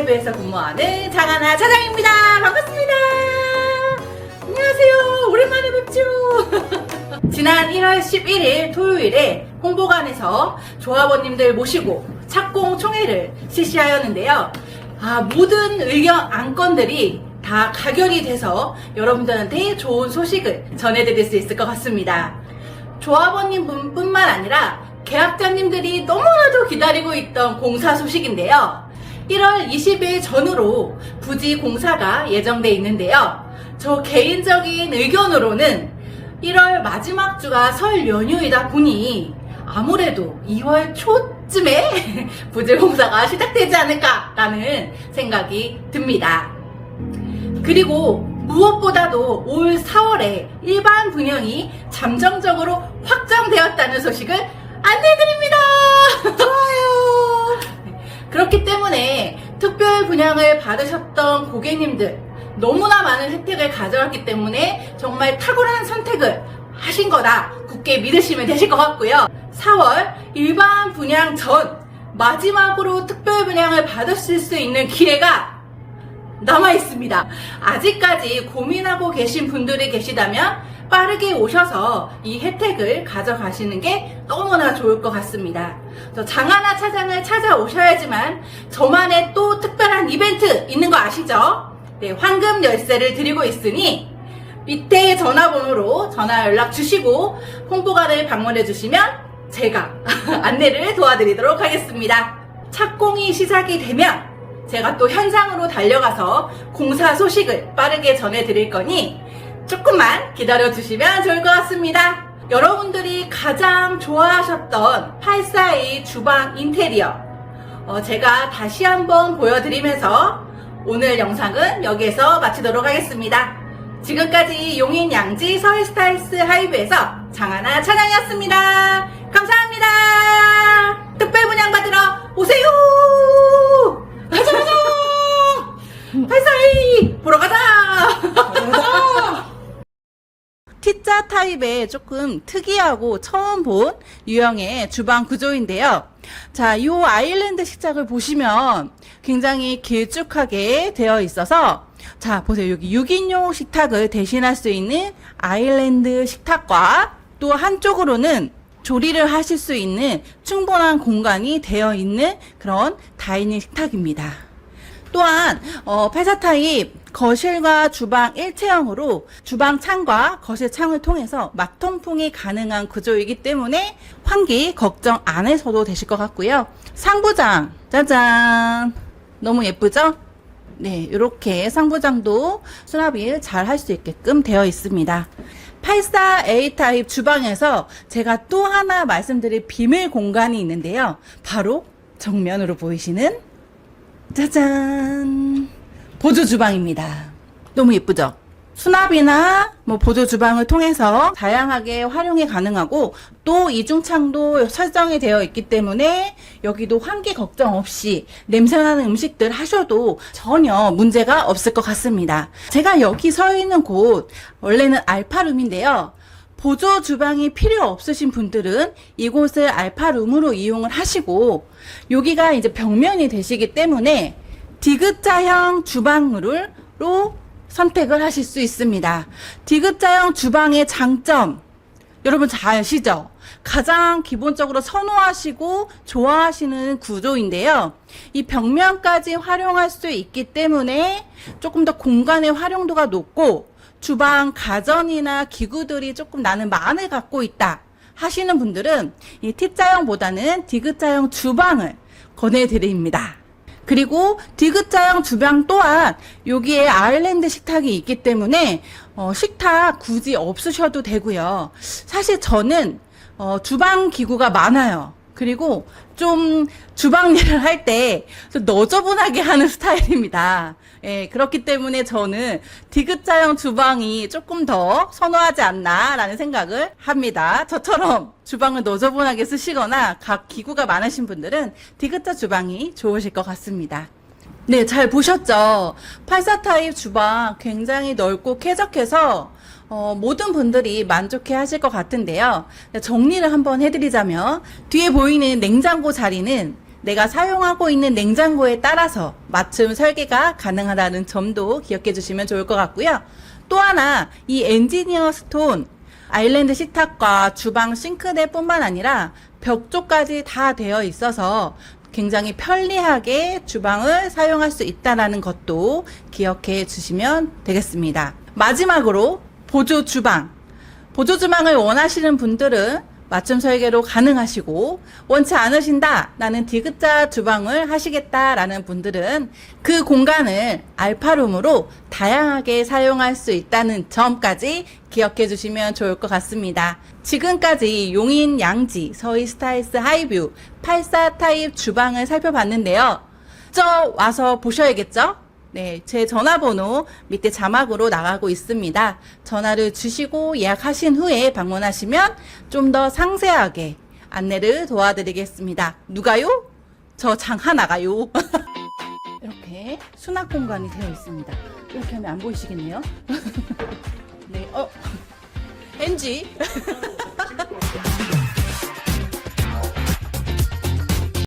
하이브에서 근무하는 장하나 차장입니다. 반갑습니다. 안녕하세요. 오랜만에 뵙죠. 지난 1월 11일 토요일에 홍보관에서 조합원님들 모시고 착공 총회를 실시하였는데요. 아, 모든 의견 안건들이 다 가결이 돼서 여러분들한테 좋은 소식을 전해드릴 수 있을 것 같습니다. 조합원님 뿐만 아니라 계약자님들이 너무나도 기다리고 있던 공사 소식인데요. 1월 20일 전후로 부지 공사가 예정돼 있는데요. 저 개인적인 의견으로는 1월 마지막 주가 설 연휴이다 보니 아무래도 2월 초쯤에 부지 공사가 시작되지 않을까라는 생각이 듭니다. 그리고 무엇보다도 올 4월에 일반 분양이 잠정적으로 확정되었다는 소식을 안내드립니다. 좋아요. 그렇기 때문에 특별 분양을 받으셨던 고객님들 너무나 많은 혜택을 가져왔기 때문에 정말 탁월한 선택을 하신 거다. 굳게 믿으시면 되실 것 같고요. 4월 일반 분양 전 마지막으로 특별 분양을 받으실 수 있는 기회가 남아 있습니다. 아직까지 고민하고 계신 분들이 계시다면 빠르게 오셔서 이 혜택을 가져가시는 게 너무나 좋을 것 같습니다. 저 장하나 차장을 찾아오셔야지만 저만의 또 특별한 이벤트 있는 거 아시죠? 네, 황금 열쇠를 드리고 있으니 밑에 전화번호로 전화 연락 주시고 홍보관을 방문해 주시면 제가 안내를 도와드리도록 하겠습니다. 착공이 시작이 되면 제가 또 현장으로 달려가서 공사 소식을 빠르게 전해드릴 거니 조금만 기다려 주시면 좋을 것 같습니다. 여러분들이 가장 좋아하셨던 842 주방 인테리어 어, 제가 다시 한번 보여드리면서 오늘 영상은 여기에서 마치도록 하겠습니다. 지금까지 용인 양지 서울스타일스 하이브에서 장하나 차장이었습니다. 감사합니다. 특별 분양 받으러 오세요. 가자 가자. 842 보러 가자. T자 타입의 조금 특이하고 처음 본 유형의 주방 구조인데요. 자, 이 아일랜드 식탁을 보시면 굉장히 길쭉하게 되어 있어서 자, 보세요. 여기 6인용 식탁을 대신할 수 있는 아일랜드 식탁과 또 한쪽으로는 조리를 하실 수 있는 충분한 공간이 되어 있는 그런 다이닝 식탁입니다. 또한 어, 폐사 타입 거실과 주방 일체형으로 주방 창과 거실 창을 통해서 막통풍이 가능한 구조이기 때문에 환기 걱정 안 해서도 되실 것 같고요. 상부장 짜잔 너무 예쁘죠? 네, 이렇게 상부장도 수납을 잘할 수 있게끔 되어 있습니다. 84A 타입 주방에서 제가 또 하나 말씀드릴 비밀 공간이 있는데요. 바로 정면으로 보이시는 짜잔 보조 주방입니다. 너무 예쁘죠? 수납이나 뭐 보조 주방을 통해서 다양하게 활용이 가능하고 또 이중창도 설정이 되어 있기 때문에 여기도 환기 걱정 없이 냄새나는 음식들 하셔도 전혀 문제가 없을 것 같습니다. 제가 여기 서 있는 곳 원래는 알파룸인데요. 보조 주방이 필요 없으신 분들은 이곳을 알파룸으로 이용을 하시고 여기가 이제 벽면이 되시기 때문에 디귿자형 주방으로 선택을 하실 수 있습니다. 디귿자형 주방의 장점 여러분 잘 아시죠? 가장 기본적으로 선호하시고 좋아하시는 구조인데요. 이 벽면까지 활용할 수 있기 때문에 조금 더 공간의 활용도가 높고 주방 가전이나 기구들이 조금 나는 만을 갖고 있다 하시는 분들은 이 T자형보다는 디귿자형 주방을 권해드립니다. 그리고 디귿자형 주방 또한 여기에 아일랜드 식탁이 있기 때문에 어, 식탁 굳이 없으셔도 되고요. 사실 저는 어, 주방 기구가 많아요. 그리고 좀 주방 일을 할때 너저분하게 하는 스타일입니다. 예, 그렇기 때문에 저는 디귿자형 주방이 조금 더 선호하지 않나라는 생각을 합니다. 저처럼 주방을 너저분하게 쓰시거나 각 기구가 많으신 분들은 디귿자 주방이 좋으실 것 같습니다. 네, 잘 보셨죠? 84 타입 주방 굉장히 넓고 쾌적해서 어, 모든 분들이 만족해 하실 것 같은데요. 정리를 한번 해드리자면 뒤에 보이는 냉장고 자리는 내가 사용하고 있는 냉장고에 따라서 맞춤 설계가 가능하다는 점도 기억해 주시면 좋을 것 같고요. 또 하나, 이 엔지니어 스톤, 아일랜드 식탁과 주방 싱크대뿐만 아니라 벽 쪽까지 다 되어 있어서 굉장히 편리하게 주방을 사용할 수 있다는 것도 기억해 주시면 되겠습니다. 마지막으로 보조 주방. 보조 주방을 원하시는 분들은 맞춤 설계로 가능하시고 원치 않으신다 나는 디귿자 주방을 하시겠다라는 분들은 그 공간을 알파룸으로 다양하게 사용할 수 있다는 점까지 기억해 주시면 좋을 것 같습니다. 지금까지 용인 양지 서희 스타일스 하이뷰 84 타입 주방을 살펴봤는데요. 저 와서 보셔야겠죠? 네, 제 전화번호 밑에 자막으로 나가고 있습니다. 전화를 주시고 예약하신 후에 방문하시면 좀 더 상세하게 안내를 도와드리겠습니다. 누가요? 저 장 하 나가요. 이렇게 수납 공간이 되어 있습니다. 이렇게 하면 안 보이시겠네요? 네, 어. NG.